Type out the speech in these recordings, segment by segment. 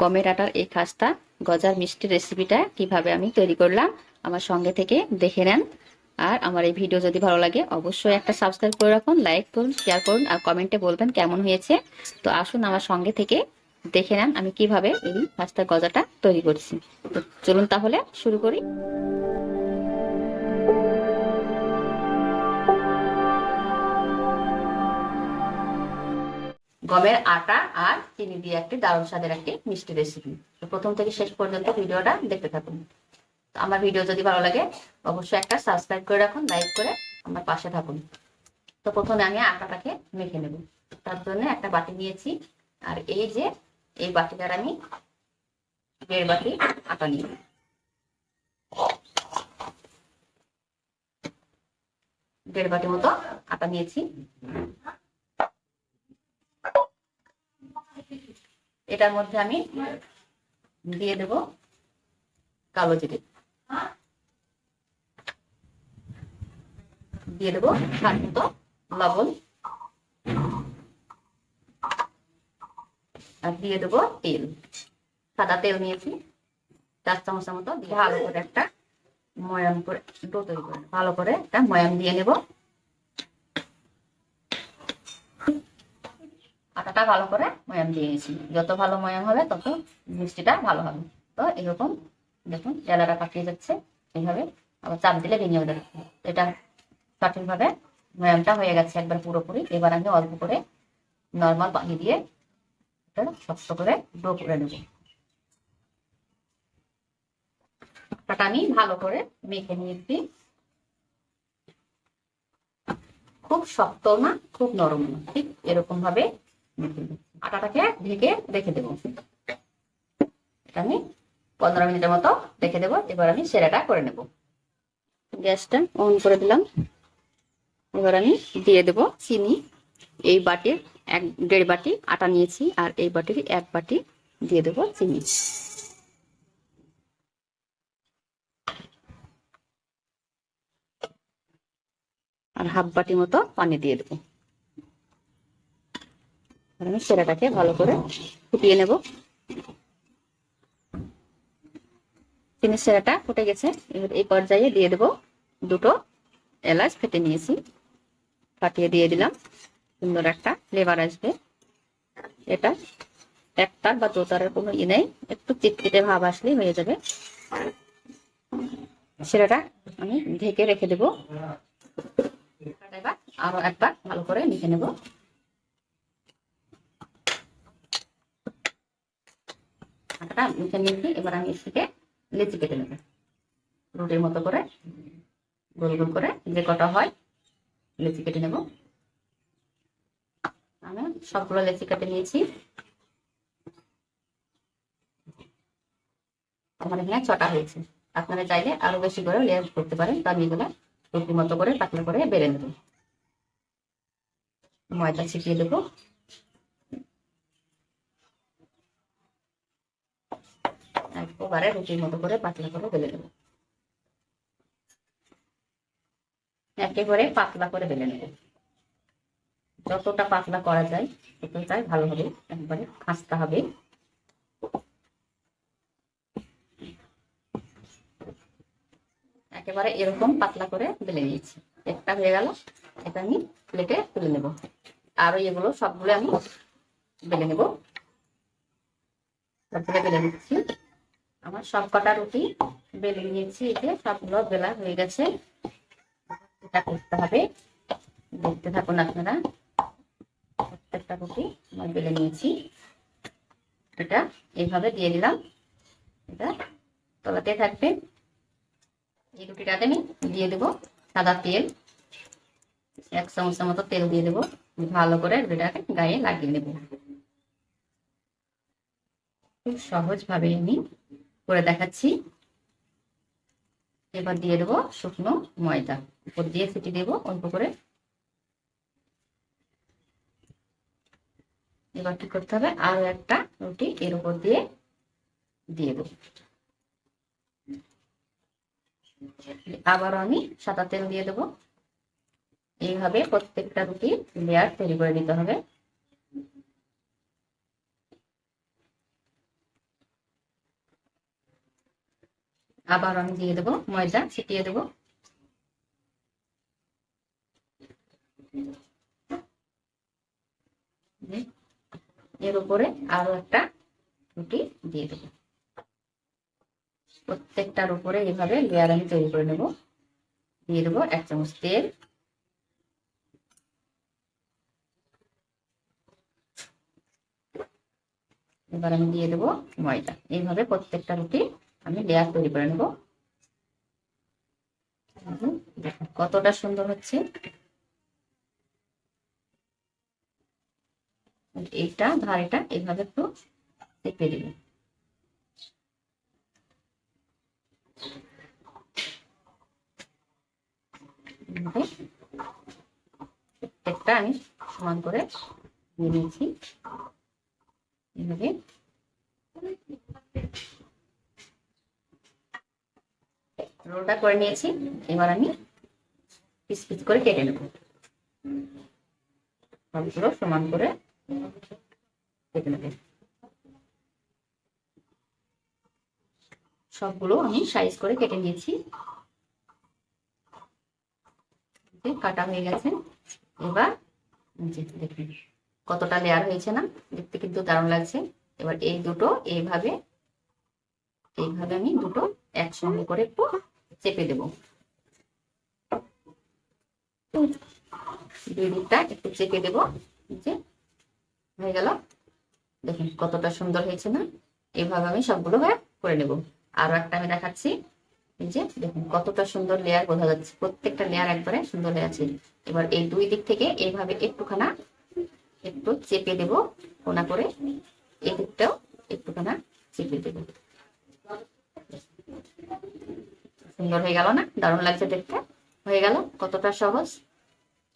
গমের আটার এই খাস্তা গজার মিষ্টি রেসিপিটা কীভাবে আমি তৈরি করলাম, আমার সঙ্গে থেকে দেখে নেন। আর আমার এই ভিডিও যদি ভালো লাগে, অবশ্যই একটা সাবস্ক্রাইব করে রাখুন লাইক করুন শেয়ার করুন, আর কমেন্টে বলবেন কেমন হয়েছে। তো আসুন আমার সঙ্গে থেকে দেখে নেন আমি কীভাবে এই খাস্তার গজাটা তৈরি করছি। তো চলুন তাহলে শুরু করি। গমের আটা আর চিনি দিয়ে একটি দারুণ স্বাদের একটি মিষ্টি রেসিপি তো প্রথম থেকে শেষ পর্যন্ত ভিডিওটা দেখতে থাকুন। তো আমার ভিডিও যদি ভালো লাগে, অবশ্যই একটা সাবস্ক্রাইব করে রাখুন লাইক করে আমার পাশে থাকুন। তো প্রথমে আমি আটাটাকে মেখে নেব। তার জন্য একটা বাটি নিয়েছি। আর এই যে, এই বাটিটার আমি দেড় বাটি আটা নিই দেড় বাটি মতো আটা নিয়েছি। এটার মধ্যে আমি দিয়ে দেব কালো জিরে। দিয়ে দেবো স্বাদ মতো লবণ। আর দিয়ে দেবো তেল। সাদা তেল নিয়েছি। চার চামচের মতো ভালো করে। একটা ময়াম করে ডো তৈরি করে। ভালো করে একটা ময়াম দিয়ে নেব। আটাটা ভালো করে ময়াম দিয়ে নিয়েছি। যত ভালো ময়াম হবে, তত মিষ্টিটা ভালো হবে। তো এরকম দেখুন জেলাটা পাকিয়ে যাচ্ছে। এইভাবে আবার চাপ দিলে ভেঙে যাবে এটা সঠিকভাবে ময়ামটা হয়ে গেছে একবার পুরোপুরি। এবার আমি অল্প করে নর্মাল পানি দিয়ে এটা শক্ত করে ডো করে নেব। আমি ভালো করে মেখে নিয়েছি। খুব শক্ত না, খুব নরম না, ঠিক এরকম ভাবে। আটাটাকে ঢেকে রেখে দেবো। এটা আমি পনেরো মিনিটের মতো রেখে দেবো, এবার আমি সেরাটা করে নেব। গ্যাসটা অন করে দিলাম। এবার আমি দিয়ে দেব চিনি। এই বাটির এক, দেড় বাটি আটা নিয়েছি, আর এই বাটির এক বাটি দিয়ে দেব চিনি। আর হাফ বাটি মতো পানি দিয়ে দেবো। আমি সেরাটাকে ভালো করে ফুটিয়ে নেব। চিনির সেরাটা ফুটে গেছে। এবার এই পর্যায়ে দিয়ে দেব দুটো এলাচ ফেটে নিয়েছি। ফাটিয়ে দিয়ে দিলাম। সুন্দর একটা ফ্লেভার আসবে। এটা একটার বা দোতারের কোনো ই নেই। একটু চিটচিটে ভাব আসলেই হয়ে যাবে। সেটা আমি ঢেকে রেখে দেবো। আরও একবার ভালো করে মেখে নেব। আটা মেখে নিয়েছি, এবার আমি এসে লেচি কেটে নেব। রুটির মতো করে, গোল গোল করে যে কটা হয়, লেচি কেটে নেব। আমি সবগুলো লেচি কেটে নিয়েছি। আমার এখানে ছটা হয়েছে। আপনারা চাইলে আরও বেশি করে লেয়ার করতে পারেন, তো আমি এগুলো রুটির মতো করে পাতলা করে বেড়ে নেব। ময়দা ছিটিয়ে দেবো। একবারে রুটির মতো করে পাতলা করে বেলে নেব। একেবারে পাতলা করে বেলে নেব। যতটা পাতলা করা যায় ততটাই ভালো হবে একবারে খাস্তা হবে। একেবারে এরকম পাতলা করে বেলে নিয়েছি। একটা হয়ে গেল, এটা আমি প্লেটে তুলে নেব। আরও এগুলো সবগুলো আমি বেলে নেব। সবগুলো বেলে নিচ্ছি। আমার সব কটা রুটি বেলে নিয়েছি যে সবগুলো বেলা হয়ে গেছে। এটা করতে হবে। দেখতে থাকুন আপনারা। প্রত্যেকটা রুটি আমার বেলে নিয়েছি। এটা এইভাবে দিয়ে দিলাম। এটা তলাতে থাকবে। এই রুটিটাতে আমি দিয়ে দেবো সাদা তেল। এক চামচের মতো তেল দিয়ে দেবো। ভালো করে রুটিটাকে গায়ে লাগিয়ে নেব। খুব সহজভাবে আমি করে দেখাচ্ছি। এবার দিয়ে দেবো শুকনো ময়দা। উপর দিয়ে ছিটি দেবো অল্প করে। এবার কি করতে হবে? আরও একটা রুটি এর উপর দিয়ে দিয়ে দেবো। আবার আমি সাদা তেল দিয়ে দেবো। এইভাবে প্রত্যেকটা রুটি লেয়ার তৈরি করে দিতে হবে। আবার আমি দিয়ে দেবো ময়দা, ছিটিয়ে দেবো। এর উপরে আরও একটা রুটি দিয়ে দেবো। প্রত্যেকটার উপরে এভাবে লেয়ার আমি তৈরি করে নেব। দিয়ে দেবো এক চামচ তেল। এবার আমি দিয়ে দেবো ময়দা। এইভাবে প্রত্যেকটা রুটি আমি লেয়ার তৈরি করে নেব। কতটা সুন্দর হচ্ছে। এইটা, ধারেটা এইভাবে একটু চেপে দিবে প্রত্যেকটা আমি সমান করে নিয়েছি। এভাবে রোলটা করে নিয়েছি। এবার আমি পিস পিস করে কেটে নেব। সবগুলো সমান করে কেটে নেব। সবগুলো আমি সাইজ করে কেটে নিয়েছি। কাটা হয়ে গেছে। এবার দেখুন, কতটা লেয়ার হয়েছে না? দেখতে কিন্তু দারুণ লাগছে। এবার এই দুটো এইভাবে এইভাবে আমি দুটো একসঙ্গে করে একটু চেপে দেব। দুই দিকটা একটু চেপে দেব। যে হয়ে গেল। দেখুন কতটা সুন্দর হয়েছে না? এইভাবে আমি সবগুলো করে নেব। আরও একটা আমি দেখাচ্ছি। এই যে দেখুন কতটা সুন্দর লেয়ার বোঝা যাচ্ছে। প্রত্যেকটা লেয়ার একবারে সুন্দর হয়ে আছে। এবার এই দুই দিক থেকে এইভাবে একটুখানা একটু চেপে দেব। কোনা করে এই দিকটাও একটুখানা চেপে দেব। সুন্দর হয়ে গেল না? দারুণ লাগছে দেখতে। হয়ে গেল? কতটা সহজ?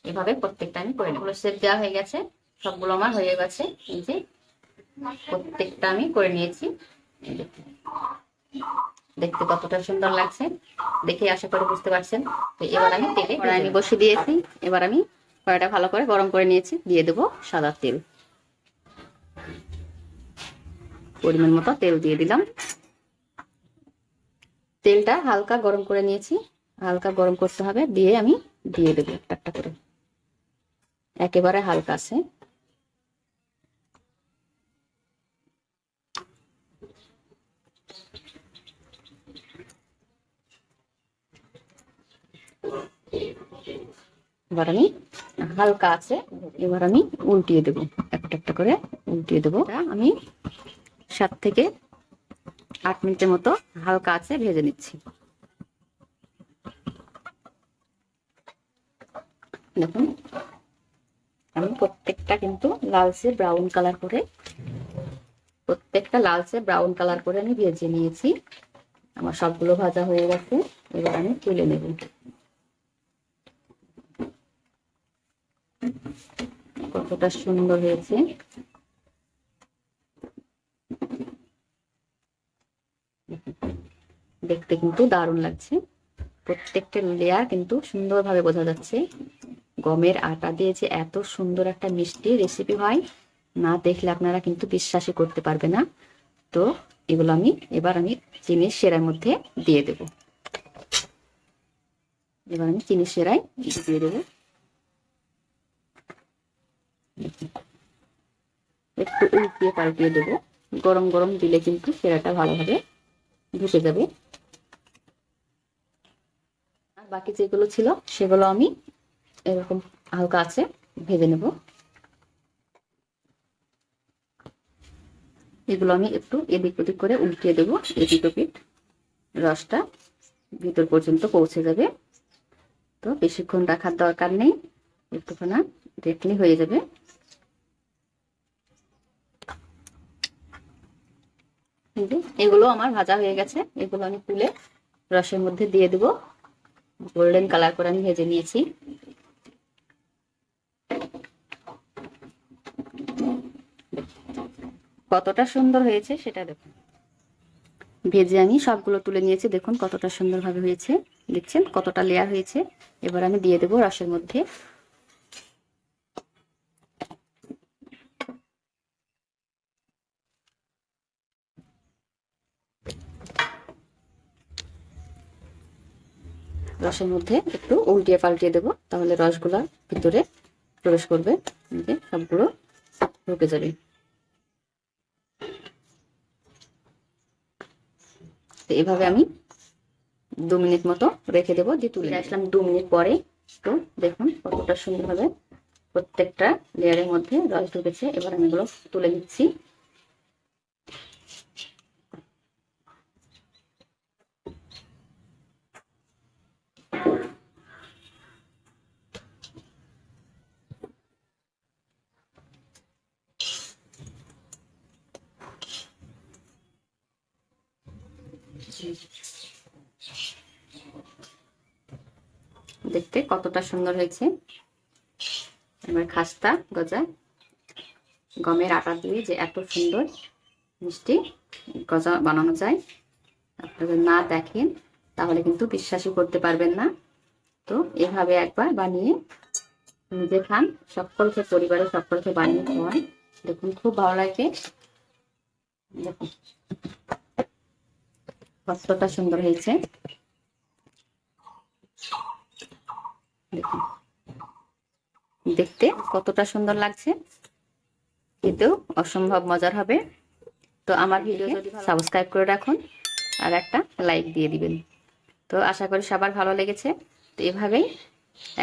এভাবে প্রত্যেকটা আমি করে নেব। সেট দেওয়া হয়ে গেছে। সবগুলো আমার হয়ে গেছে। এই যে প্রত্যেকটা আমি করে নিয়েছি। দেখতে। কতটা সুন্দর লাগছে। দেখে আশা করে বুঝতে পারছেন। তো এবার আমি তেলে আমি বসে দিয়েছি। এবার আমি কড়াইটা ভালো করে গরম করে নিয়েছি। দিয়ে দেবো সাদা তেল। পরিমাণ মতো তেল দিয়ে দিলাম। তেলটা হালকা গরম করে নিয়েছি। হালকা গরম করতে হবে, দিয়ে আমি দিয়ে দেবো একটা একটা করে। একেবারে হালকা আছে। এবার আমি হালকা আছে, এবার আমি উল্টিয়ে দেব। একটা একটা করে উল্টিয়ে দেবো। আমি সাত থেকে আট মিনিটের মতো হালকা আছে ভেজে নিচ্ছি। দেখুন, আমি প্রত্যেকটা কিন্তু লালচে ব্রাউন কালার করে, প্রত্যেকটা লালচে ব্রাউন কালার করে আমি ভেজে নিয়েছি। আমার সবগুলো ভাজা হয়ে গেছে, এবার আমি তুলে নেব। কতটা সুন্দর হয়েছে। দেখতে কিন্তু দারুণ লাগছে। প্রত্যেকটা লেয়ার কিন্তু সুন্দরভাবে বোঝা যাচ্ছে। গমের আটা দিয়ে যে এত সুন্দর একটা মিষ্টি রেসিপি হয়, না দেখলে আপনারা কিন্তু বিশ্বাসই করতে পারবে না। তো এগুলো আমি, এবার আমি চিনির সেরার মধ্যে দিয়ে দেব। এবার আমি চিনির সেরাই দিয়ে দেবো। একটু উল্টিয়ে পাল্টিয়ে দেবো। গরম গরম দিলে কিন্তু সেরাটা ভালোভাবে ঢুকে যাবে। বাকি যেগুলো ছিল, সেগুলো আমি এরকম হালকা আছে ভেজে নেব। এগুলো আমি একটু এদিক ওদিক করে উল্টিয়ে দেবো, এদিক ওপিট রসটা ভিতর পর্যন্ত পৌঁছে যাবে। তো বেশিক্ষণ রাখার দরকার নেই, একটুখানা দেখলে হয়ে যাবে। এগুলো আমার ভাজা হয়ে গেছে, এগুলো আমি তুলে রসের মধ্যে দিয়ে দেবো। গোল্ডেন কালার করে আমি ভেজে নিয়েছি। কতটা সুন্দর হয়েছে সেটা দেখুন। ভেজে আমি সবগুলো তুলে নিয়েছি, দেখুন কতটা সুন্দরভাবে হয়েছে। দেখছেন কতটা লেয়ার হয়েছে। এবার আমি দিয়ে দেবো রসের মধ্যে রসের মধ্যে একটু উল্টিয়ে পাল্টিয়ে দেবো তাহলে রসগুলা ভিতরে প্রবেশ করবে। সবগুলো ঢুকে যাবে। তো এভাবে আমি দু মিনিট মতো রেখে দেবো দিয়ে তুলে আসলাম দু মিনিট পরে। তো দেখুন কতটা সুন্দরভাবে প্রত্যেকটা লেয়ারের মধ্যে রস ঢুকেছে। এবার আমি এগুলো তুলে দিচ্ছি দেখতে কতটা সুন্দর হয়েছে। এবার খাস্তা গজা, গমের আটা দিয়ে যে এত সুন্দর মিষ্টি গজা বানানো যায়। আপনারা না দেখেন, তাহলে কিন্তু বিশ্বাসই করতে পারবেন না। তো এভাবে একবার বানিয়ে নিজে খান, সকলকে, পরিবারের সকলকে বানিয়ে খাওয়ান। দেখুন, খুব ভালো লাগে। দেখুন। কতটা সুন্দর হয়েছে। দেখুন। দেখতে কতটা সুন্দর লাগছে। খেতেও অসম্ভব মজার হবে। তো আমার ভিডিও যদি সাবস্ক্রাইব করে রাখুন আর একটা লাইক দিয়ে দিবেন। তো আশা করি সবার ভালো লেগেছে। তো এভাবেই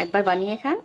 একবার বানিয়ে খান।